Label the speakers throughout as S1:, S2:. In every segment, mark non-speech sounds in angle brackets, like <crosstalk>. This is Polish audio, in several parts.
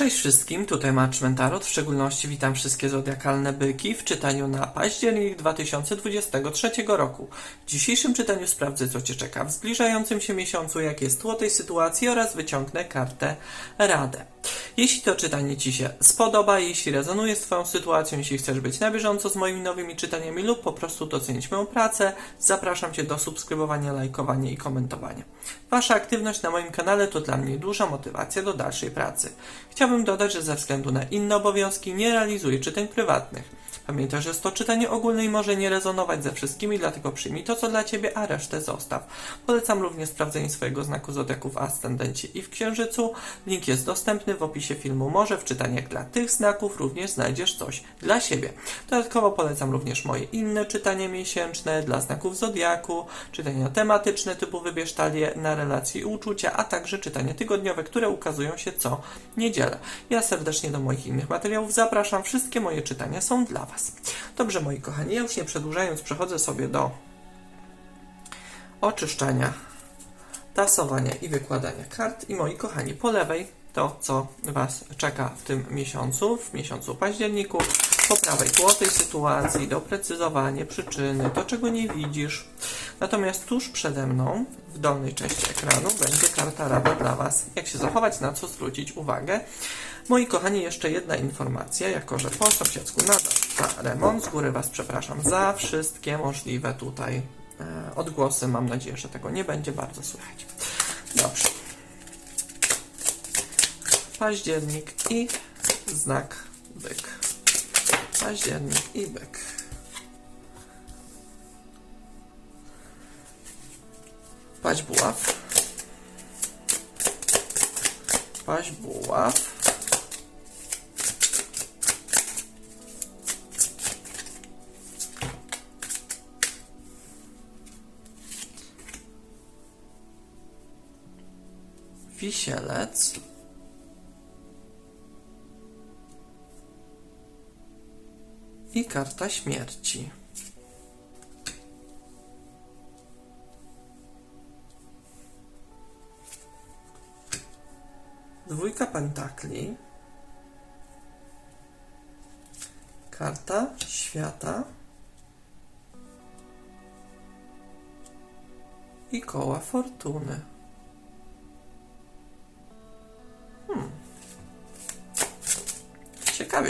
S1: Cześć wszystkim, tutaj March Tarot. W szczególności witam wszystkie zodiakalne byki w czytaniu na październik 2023 roku. W dzisiejszym czytaniu sprawdzę, co Cię czeka w zbliżającym się miesiącu, jakie jest tło tej sytuacji oraz wyciągnę kartę Radę. Jeśli to czytanie Ci się spodoba, jeśli rezonuje z Twoją sytuacją, jeśli chcesz być na bieżąco z moimi nowymi czytaniami lub po prostu docenić moją pracę, zapraszam Cię do subskrybowania, lajkowania i komentowania. Wasza aktywność na moim kanale to dla mnie duża motywacja do dalszej pracy. Chciałbym dodać, że ze względu na inne obowiązki nie realizuję czytań prywatnych. Pamiętaj, że jest to czytanie ogólne i może nie rezonować ze wszystkimi, dlatego przyjmij to, co dla Ciebie, a resztę zostaw. Polecam również sprawdzenie swojego znaku zodiaku w ascendencie i w księżycu. Link jest dostępny w opisie filmu. Może w czytaniach dla tych znaków również znajdziesz coś dla siebie. Dodatkowo polecam również moje inne czytania miesięczne dla znaków zodiaku, czytania tematyczne typu wybierz talię na relacje i uczucia, a także czytania tygodniowe, które ukazują się co niedzielę. Ja serdecznie do moich innych materiałów zapraszam. Wszystkie moje czytania są dla Was. Dobrze, moi kochani, ja już nie przedłużając, przechodzę sobie do oczyszczania, tasowania i wykładania kart. I moi kochani, po lewej to, co Was czeka w tym miesiącu, w miesiącu październiku. Po prawej tło tej sytuacji, doprecyzowanie przyczyny, to czego nie widzisz. Natomiast tuż przede mną, w dolnej części ekranu, będzie karta rada dla Was, jak się zachować, na co zwrócić uwagę. Moi kochani, jeszcze jedna informacja, jako że po sąsiedzku nadal trwa remont, z góry Was przepraszam za wszystkie możliwe tutaj e, odgłosy. Mam nadzieję, że tego nie będzie bardzo słychać. Dobrze. Październik i znak byk. Październik i byk. Paź buław. Paź buław. Wisielec. I karta śmierci. Dwójka pentakli. Karta świata. I koła fortuny.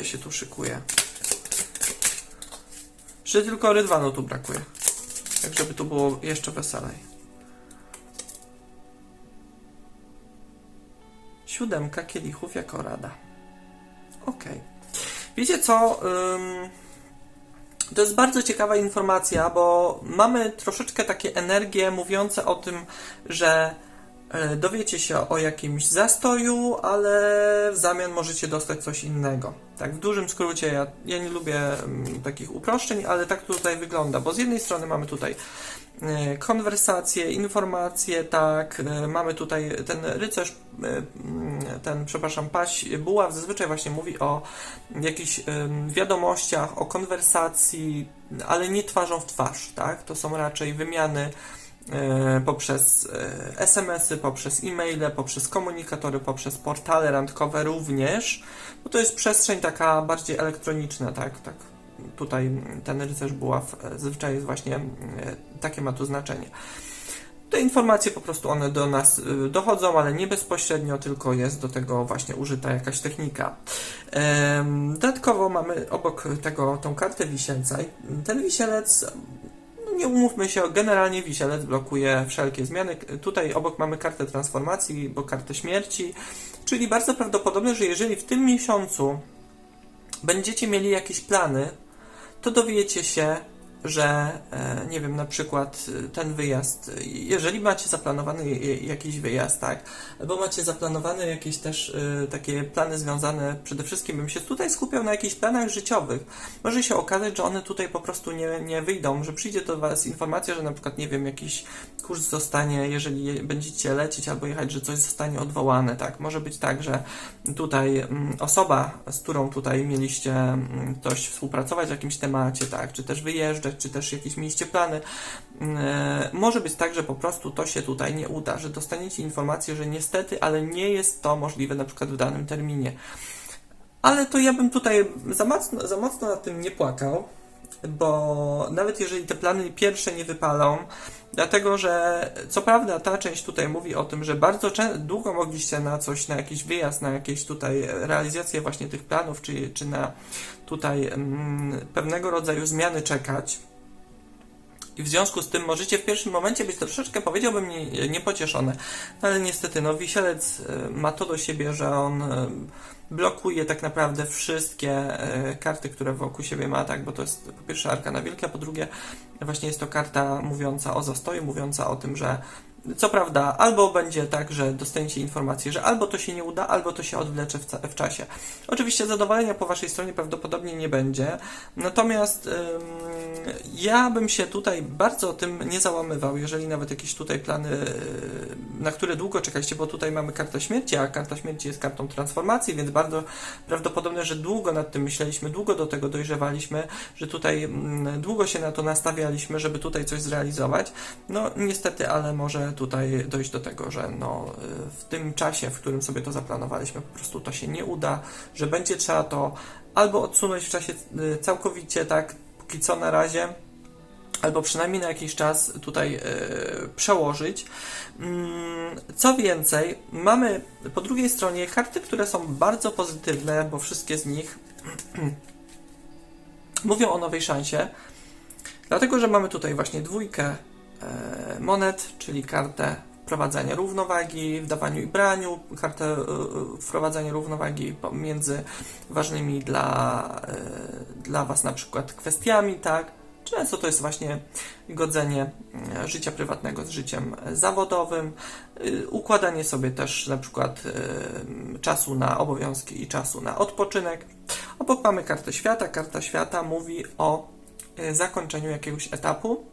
S1: Się tu szykuje. Że tylko rydwanu tu brakuje. Tak, żeby tu było jeszcze weselej. Siódemka kielichów jako rada. Ok. Wiecie co? To jest bardzo ciekawa informacja, bo mamy troszeczkę takie energie mówiące o tym, że dowiecie się o jakimś zastoju, ale w zamian możecie dostać coś innego. Tak, w dużym skrócie, ja, ja nie lubię mm, takich uproszczeń, ale tak to tutaj wygląda, bo z jednej strony mamy tutaj e, konwersacje, informacje, tak, e, mamy tutaj ten rycerz, e, mm, ten, przepraszam, paś buław zazwyczaj właśnie mówi o jakichś em, wiadomościach, o konwersacji, ale nie twarzą w twarz, tak, to są raczej wymiany e, poprzez e, SMS-y, poprzez e-maile, poprzez komunikatory, poprzez portale randkowe również, bo to jest przestrzeń taka bardziej elektroniczna, tak, tak. Tutaj ten rycerz buław e, zazwyczaj jest właśnie, e, takie ma tu znaczenie. Te informacje po prostu one do nas dochodzą, ale nie bezpośrednio, tylko jest do tego właśnie użyta jakaś technika. Dodatkowo mamy obok tego tą kartę wisielca. Ten wisielec, nie umówmy się, generalnie wisielec blokuje wszelkie zmiany. Tutaj obok mamy kartę transformacji, bo kartę śmierci, czyli bardzo prawdopodobne, że jeżeli w tym miesiącu będziecie mieli jakieś plany, to dowiecie się, że e, nie wiem, na przykład e, ten wyjazd, e, jeżeli macie zaplanowany jakiś wyjazd, tak, albo macie zaplanowane jakieś też takie plany związane, przede wszystkim bym się tutaj skupiał na jakichś planach życiowych, może się okazać, że one tutaj po prostu nie, nie wyjdą, że przyjdzie do Was informacja, że na przykład, nie wiem, jakiś kurs zostanie, jeżeli je- będziecie lecieć albo jechać, że coś zostanie odwołane, tak, może być tak, że tutaj mm, osoba, z którą tutaj mieliście mm, coś współpracować w jakimś temacie, tak, czy też wyjeżdżać czy też jakieś mieliście plany. E, Może być tak, że po prostu to się tutaj nie uda, że dostaniecie informację, że niestety, ale nie jest to możliwe na przykład w danym terminie. Ale to ja bym tutaj za mocno, za mocno nad tym nie płakał, bo nawet jeżeli te plany pierwsze nie wypalą, dlatego że co prawda ta część tutaj mówi o tym, że bardzo długo mogliście na coś, na jakiś wyjazd, na jakieś tutaj realizację właśnie tych planów, czy, czy na tutaj mm, pewnego rodzaju zmiany czekać. I w związku z tym możecie w pierwszym momencie być troszeczkę, powiedziałbym, nie- niepocieszone. No ale niestety, no Wisielec e, ma to do siebie, że on e, blokuje tak naprawdę wszystkie e, karty, które wokół siebie ma, tak, bo to jest po pierwsze Arkana Wielka, po drugie właśnie jest to karta mówiąca o zastoju, mówiąca o tym, że co prawda, albo będzie tak, że dostaniecie informację, że albo to się nie uda, albo to się odwlecze w, w czasie. Oczywiście zadowolenia po waszej stronie prawdopodobnie nie będzie, natomiast ym, ja bym się tutaj bardzo tym nie załamywał, jeżeli nawet jakieś tutaj plany, yy, na które długo czekaliście, bo tutaj mamy kartę śmierci, a karta śmierci jest kartą transformacji, więc bardzo prawdopodobne, że długo nad tym myśleliśmy, długo do tego dojrzewaliśmy, że tutaj długo się na to nastawialiśmy, żeby tutaj coś zrealizować. No niestety, ale może tutaj dojść do tego, że no, y, w tym czasie, w którym sobie to zaplanowaliśmy, po prostu to się nie uda, że będzie trzeba to albo odsunąć w czasie y, całkowicie, tak, póki co na razie, albo przynajmniej na jakiś czas tutaj y, przełożyć. Mm, Co więcej, mamy po drugiej stronie karty, które są bardzo pozytywne, bo wszystkie z nich <clears throat> mówią o nowej szansie, dlatego że mamy tutaj właśnie dwójkę monet, czyli kartę wprowadzania równowagi w dawaniu i braniu, kartę e, wprowadzania równowagi pomiędzy ważnymi dla, e, dla Was na przykład kwestiami, tak? Często to jest właśnie godzenie e, życia prywatnego z życiem e, zawodowym, układanie sobie też na przykład e, czasu na obowiązki i czasu na odpoczynek. Obok mamy kartę świata. Karta świata mówi o e, zakończeniu jakiegoś etapu.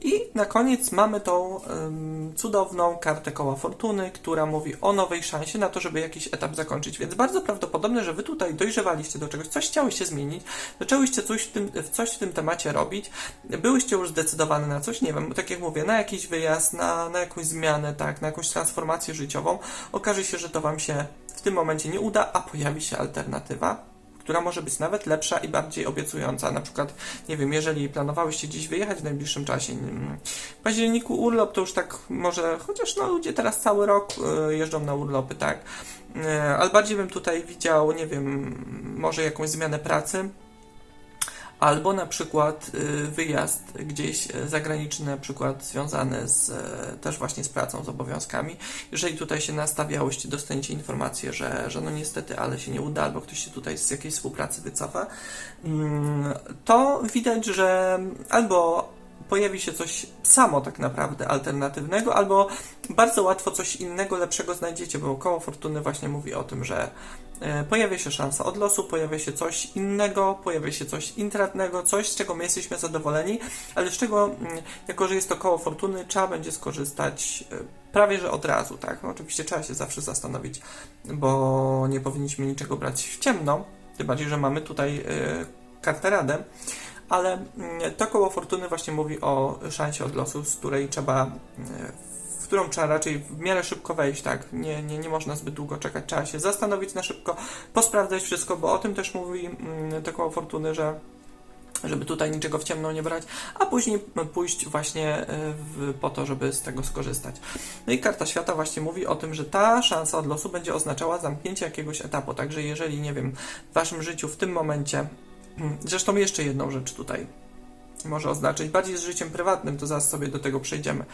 S1: I na koniec mamy tą ym, cudowną kartę koła fortuny, która mówi o nowej szansie na to, żeby jakiś etap zakończyć. Więc bardzo prawdopodobne, że wy tutaj dojrzewaliście do czegoś, coś chciałyście zmienić, zaczęłyście coś w tym, coś w tym temacie robić, byłyście już zdecydowane na coś, nie wiem, tak jak mówię, na jakiś wyjazd, na, na jakąś zmianę, tak, na jakąś transformację życiową. Okaże się, że to wam się w tym momencie nie uda, a pojawi się alternatywa która może być nawet lepsza i bardziej obiecująca. Na przykład, nie wiem, jeżeli planowałyście gdzieś wyjechać w najbliższym czasie, w październiku urlop to już tak może, chociaż no ludzie teraz cały rok y, jeżdżą na urlopy, tak. Y, Ale bardziej bym tutaj widział, nie wiem, może jakąś zmianę pracy. Albo na przykład y, wyjazd gdzieś y, zagraniczny, na przykład związany z, y, też właśnie z pracą, z obowiązkami. Jeżeli tutaj się nastawiałyście, dostaniecie informację, że, że no niestety, ale się nie uda, albo ktoś się tutaj z jakiejś współpracy wycofa, mm, to widać, że albo pojawi się coś samo tak naprawdę alternatywnego, albo bardzo łatwo coś innego, lepszego znajdziecie, bo koło fortuny właśnie mówi o tym, że e, pojawia się szansa od losu, pojawia się coś innego, pojawia się coś intratnego, coś, z czego my jesteśmy zadowoleni, ale z czego, mm, jako że jest to koło fortuny, trzeba będzie skorzystać e, prawie że od razu, tak? No, oczywiście trzeba się zawsze zastanowić, bo nie powinniśmy niczego brać w ciemno, tym bardziej, że mamy tutaj e, kartę radę, ale mm, to koło fortuny właśnie mówi o szansie od losu, z której trzeba, e, w którą trzeba raczej w miarę szybko wejść, tak? Nie, nie, nie można zbyt długo czekać, trzeba się zastanowić na szybko, posprawdzać wszystko, bo o tym też mówi mm, to koło fortuny, że żeby tutaj niczego w ciemno nie brać, a później pójść właśnie e, w, po to, żeby z tego skorzystać. No i karta świata właśnie mówi o tym, że ta szansa od losu będzie oznaczała zamknięcie jakiegoś etapu, także jeżeli, nie wiem, w waszym życiu w tym momencie Mm, Zresztą jeszcze jedną rzecz tutaj może oznaczyć, bardziej z życiem prywatnym, to zaraz sobie do tego przejdziemy.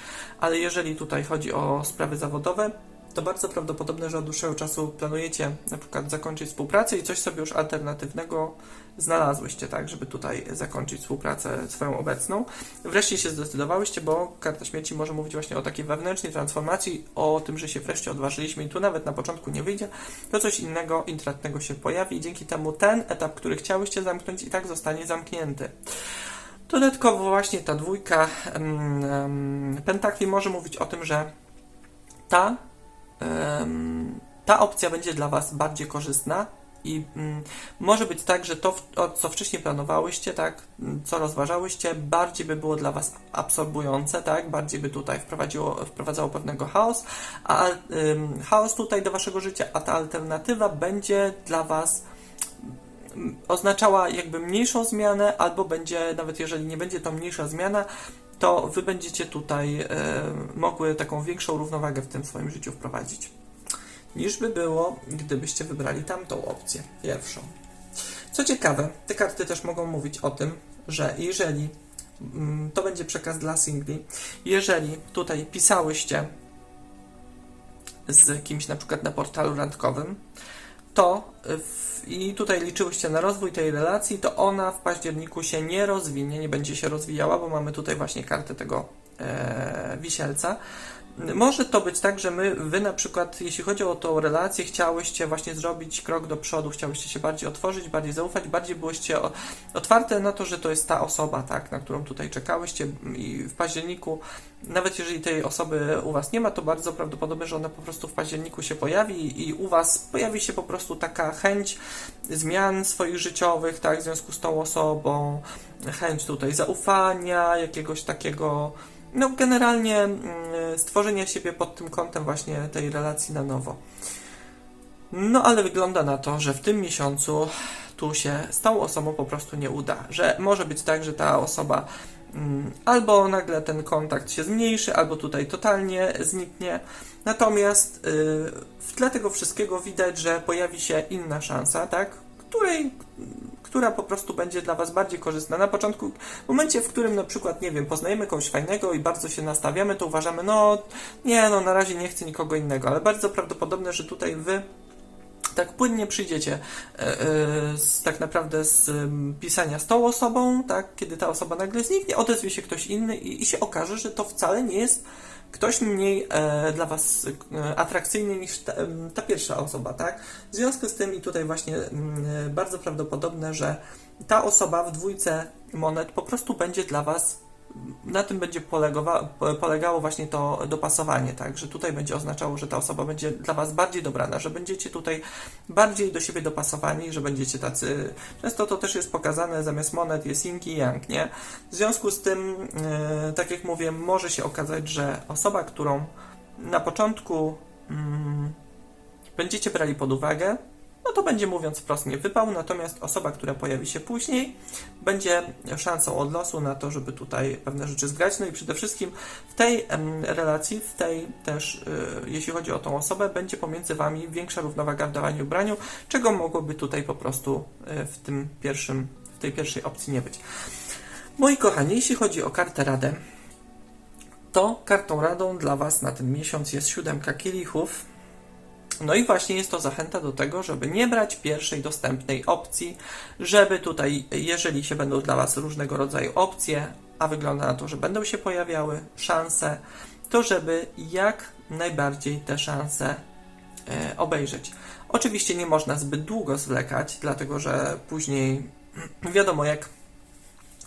S1: Ale jeżeli tutaj chodzi o sprawy zawodowe, to bardzo prawdopodobne, że od dłuższego czasu planujecie na przykład zakończyć współpracę i coś sobie już alternatywnego znalazłyście, tak, żeby tutaj zakończyć współpracę swoją obecną. Wreszcie się zdecydowałyście, bo karta śmierci może mówić właśnie o takiej wewnętrznej transformacji, o tym, że się wreszcie odważyliśmy i tu nawet na początku nie wyjdzie, to coś innego, intratnego się pojawi i dzięki temu ten etap, który chciałyście zamknąć i tak zostanie zamknięty. Dodatkowo właśnie ta dwójka em, pentakli może mówić o tym, że ta, ta opcja będzie dla Was bardziej korzystna i mm, może być tak, że to, co wcześniej planowałyście, tak, mm, co rozważałyście, bardziej by było dla Was absorbujące, tak, bardziej by tutaj wprowadziło, wprowadzało pewnego chaos, a chaos tutaj do Waszego życia, a ta alternatywa będzie dla Was mm, oznaczała jakby mniejszą zmianę, albo będzie, nawet jeżeli nie będzie to mniejsza zmiana, to Wy będziecie tutaj e, mogły taką większą równowagę w tym swoim życiu wprowadzić niż by było, gdybyście wybrali tamtą opcję, pierwszą. Co ciekawe, te karty też mogą mówić o tym, że jeżeli mm, to będzie przekaz dla singli, jeżeli tutaj pisałyście z kimś na przykład na portalu randkowym, to w, i tutaj liczyłyście na rozwój tej relacji, to ona w październiku się nie rozwinie, nie będzie się rozwijała, bo mamy tutaj właśnie kartę tego e, wisielca. Może to być tak, że my, wy na przykład, jeśli chodzi o tą relację, chciałyście właśnie zrobić krok do przodu, chciałyście się bardziej otworzyć, bardziej zaufać, bardziej byłyście otwarte na to, że to jest ta osoba, tak, na którą tutaj czekałyście i w październiku, nawet jeżeli tej osoby u was nie ma, to bardzo prawdopodobne, że ona po prostu w październiku się pojawi i u was pojawi się po prostu taka chęć zmian swoich życiowych, tak, w związku z tą osobą, chęć tutaj zaufania, jakiegoś takiego no generalnie mm, stworzenia siebie pod tym kątem właśnie tej relacji na nowo. No ale wygląda na to, że w tym miesiącu tu się z tą osobą po prostu nie uda. Że może być tak, że ta osoba mm, albo nagle ten kontakt się zmniejszy, albo tutaj totalnie zniknie. Natomiast y, w tle tego wszystkiego widać, że pojawi się inna szansa, tak? Której która po prostu będzie dla Was bardziej korzystna. Na początku, w momencie, w którym na przykład, nie wiem, poznajemy kogoś fajnego i bardzo się nastawiamy, to uważamy, no nie, no na razie nie chcę nikogo innego, ale bardzo prawdopodobne, że tutaj Wy tak płynnie przyjdziecie e, z, tak naprawdę z pisania z tą osobą, tak, kiedy ta osoba nagle zniknie, odezwie się ktoś inny i, i się okaże, że to wcale nie jest ktoś mniej e, dla Was e, atrakcyjny niż ta, ta pierwsza osoba, tak? W związku z tym i tutaj właśnie e, bardzo prawdopodobne, że ta osoba w dwójce monet po prostu będzie dla Was na tym będzie polegało właśnie to dopasowanie, tak, że tutaj będzie oznaczało, że ta osoba będzie dla Was bardziej dobrana, że będziecie tutaj bardziej do siebie dopasowani, że będziecie tacy, często to też jest pokazane, zamiast monet jest yin i yang, nie? W związku z tym, e, tak jak mówię, może się okazać, że osoba, którą na początku mm, będziecie brali pod uwagę, no to będzie mówiąc wprost nie wypał, natomiast osoba, która pojawi się później, będzie szansą od losu na to, żeby tutaj pewne rzeczy zgrać. No i przede wszystkim w tej relacji, w tej też, y, jeśli chodzi o tą osobę, będzie pomiędzy Wami większa równowaga w dawaniu i braniu, czego mogłoby tutaj po prostu y, w tym pierwszym, w tej pierwszej opcji nie być. Moi kochani, jeśli chodzi o kartę radę, to kartą radą dla Was na ten miesiąc jest siódemka kielichów. No i właśnie jest to zachęta do tego, żeby nie brać pierwszej dostępnej opcji, żeby tutaj, jeżeli się będą dla Was różnego rodzaju opcje, a wygląda na to, że będą się pojawiały szanse, to żeby jak najbardziej te szanse e, obejrzeć. Oczywiście nie można zbyt długo zwlekać, dlatego że później <clears throat> wiadomo, jak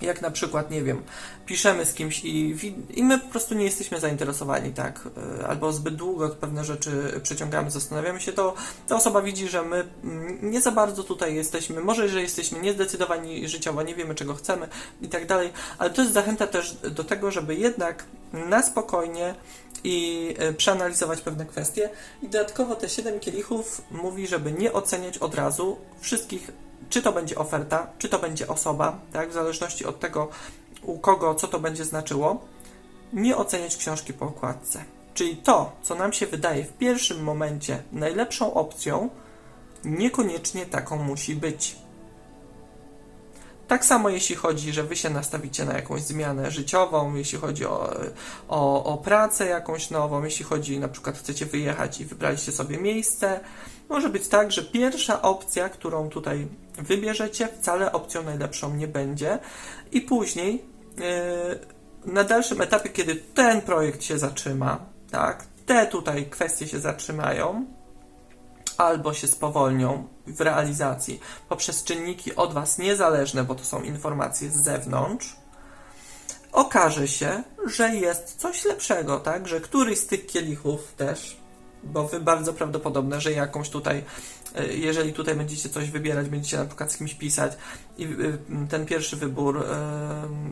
S1: jak na przykład, nie wiem, piszemy z kimś i, i my po prostu nie jesteśmy zainteresowani, tak, y, albo zbyt długo pewne rzeczy przeciągamy, zastanawiamy się, to ta osoba widzi, że my mm, nie za bardzo tutaj jesteśmy, może, że jesteśmy niezdecydowani życiowo, nie wiemy czego chcemy i tak dalej, ale to jest zachęta też do tego, żeby jednak na spokojnie i y, przeanalizować pewne kwestie i dodatkowo te 7 kielichów mówi, żeby nie oceniać od razu wszystkich czy to będzie oferta, czy to będzie osoba, tak, w zależności od tego, u kogo, co to będzie znaczyło, nie oceniać książki po okładce. Czyli to, co nam się wydaje w pierwszym momencie najlepszą opcją, niekoniecznie taką musi być. Tak samo jeśli chodzi, że wy się nastawicie na jakąś zmianę życiową, jeśli chodzi o, o, o pracę jakąś nową, jeśli chodzi na przykład chcecie wyjechać i wybraliście sobie miejsce, może być tak, że pierwsza opcja, którą tutaj wybierzecie, wcale opcją najlepszą nie będzie. I później yy, na dalszym etapie, kiedy ten projekt się zatrzyma, tak, te tutaj kwestie się zatrzymają, albo się spowolnią w realizacji poprzez czynniki od Was niezależne, bo to są informacje z zewnątrz, okaże się, że jest coś lepszego, tak? Że któryś z tych kielichów też bo wy bardzo prawdopodobne, że jakąś tutaj, y, jeżeli tutaj będziecie coś wybierać, będziecie na przykład z kimś pisać i y, ten pierwszy wybór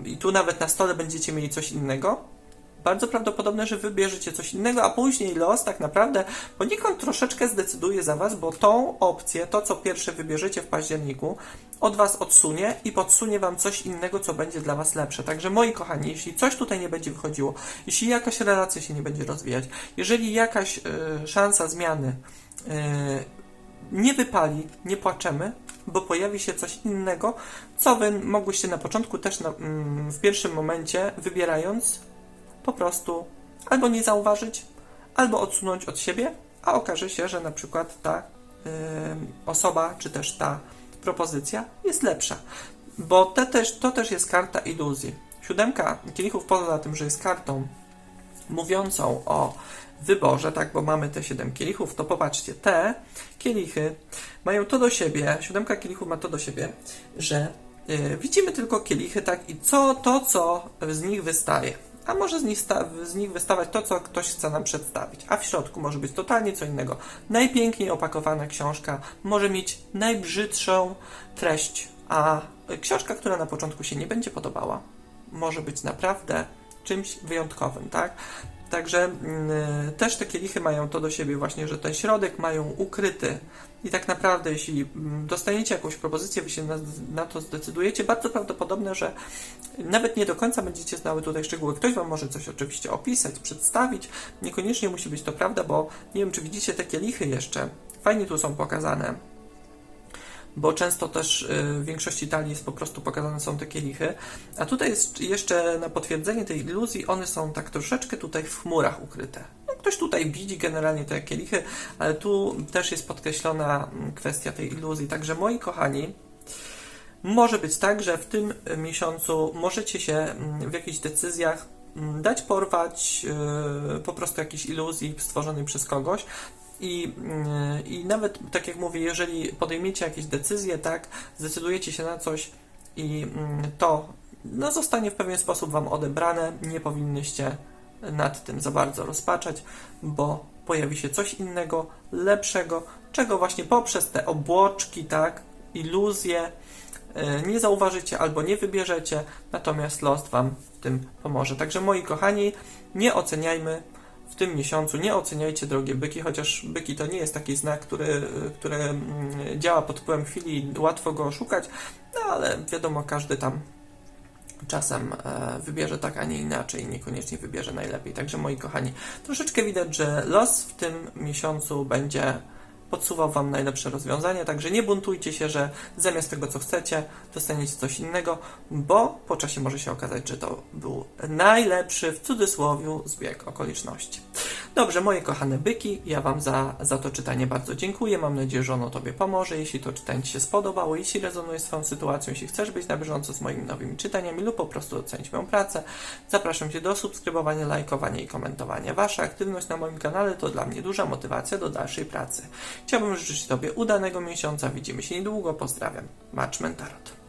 S1: y, i tu nawet na stole będziecie mieli coś innego, bardzo prawdopodobne, że wybierzecie coś innego, a później los tak naprawdę poniekąd troszeczkę zdecyduje za Was, bo tą opcję, to co pierwsze wybierzecie w październiku, od Was odsunie i podsunie Wam coś innego, co będzie dla Was lepsze. Także moi kochani, jeśli coś tutaj nie będzie wychodziło, jeśli jakaś relacja się nie będzie rozwijać, jeżeli jakaś y, szansa zmiany y, nie wypali, nie płaczemy, bo pojawi się coś innego, co Wy mogłyście na początku też na, mm, w pierwszym momencie, wybierając, po prostu albo nie zauważyć, albo odsunąć od siebie, a okaże się, że na przykład ta osoba, czy też ta propozycja jest lepsza. Bo te też, to też jest karta iluzji. Siódemka kielichów, poza tym, że jest kartą mówiącą o wyborze, tak, bo mamy te siedem kielichów, to popatrzcie, te kielichy mają to do siebie, siódemka kielichów ma to do siebie, że y, widzimy tylko kielichy, tak, i co to, co z nich wystaje. A może z nich, z nich wystawać to, co ktoś chce nam przedstawić. A w środku może być totalnie co innego. Najpiękniej opakowana książka może mieć najbrzydszą treść, a książka, która na początku się nie będzie podobała, może być naprawdę czymś wyjątkowym, tak? Także mm, też te kielichy mają to do siebie właśnie, że ten środek mają ukryty i tak naprawdę jeśli mm, dostaniecie jakąś propozycję, wy się na, na to zdecydujecie, bardzo prawdopodobne, że nawet nie do końca będziecie znały tutaj szczegóły. Ktoś Wam może coś oczywiście opisać, przedstawić, niekoniecznie musi być to prawda, bo nie wiem, czy widzicie te kielichy jeszcze, fajnie tu są pokazane, bo często też y, w większości talii jest po prostu pokazane są te kielichy. A tutaj jest jeszcze na potwierdzenie tej iluzji, one są tak troszeczkę tutaj w chmurach ukryte. No, ktoś tutaj widzi generalnie te kielichy, ale tu też jest podkreślona mm, kwestia tej iluzji. Także moi kochani, może być tak, że w tym miesiącu możecie się mm, w jakichś decyzjach mm, dać porwać yy, po prostu jakiejś iluzji stworzonej przez kogoś. I, yy, I nawet, tak jak mówię, jeżeli podejmiecie jakieś decyzje, tak, zdecydujecie się na coś i yy, to no, zostanie w pewien sposób Wam odebrane, nie powinnyście nad tym za bardzo rozpaczać, bo pojawi się coś innego, lepszego, czego właśnie poprzez te obłoczki, tak, iluzje, yy, nie zauważycie albo nie wybierzecie, natomiast los Wam w tym pomoże. Także moi kochani, nie oceniajmy w tym miesiącu, nie oceniajcie drogie byki, chociaż byki to nie jest taki znak, który, który mm, działa pod wpływem chwili, łatwo go oszukać, no ale wiadomo, każdy tam czasem e, wybierze tak, a nie inaczej, niekoniecznie wybierze najlepiej. Także moi kochani, troszeczkę widać, że los w tym miesiącu będzie podsuwał Wam najlepsze rozwiązanie, także nie buntujcie się, że zamiast tego, co chcecie, dostaniecie coś innego, bo po czasie może się okazać, że to był najlepszy, w cudzysłowie, zbieg okoliczności. Dobrze, moje kochane byki, ja Wam za, za to czytanie bardzo dziękuję. Mam nadzieję, że ono Tobie pomoże. Jeśli to czytanie Ci się spodobało, jeśli rezonuje z Twoją sytuacją, jeśli chcesz być na bieżąco z moimi nowymi czytaniami lub po prostu ocenić moją pracę, zapraszam Cię do subskrybowania, lajkowania i komentowania. Wasza aktywność na moim kanale to dla mnie duża motywacja do dalszej pracy. Chciałbym życzyć Tobie udanego miesiąca. Widzimy się niedługo. Pozdrawiam. Matchman Tarot.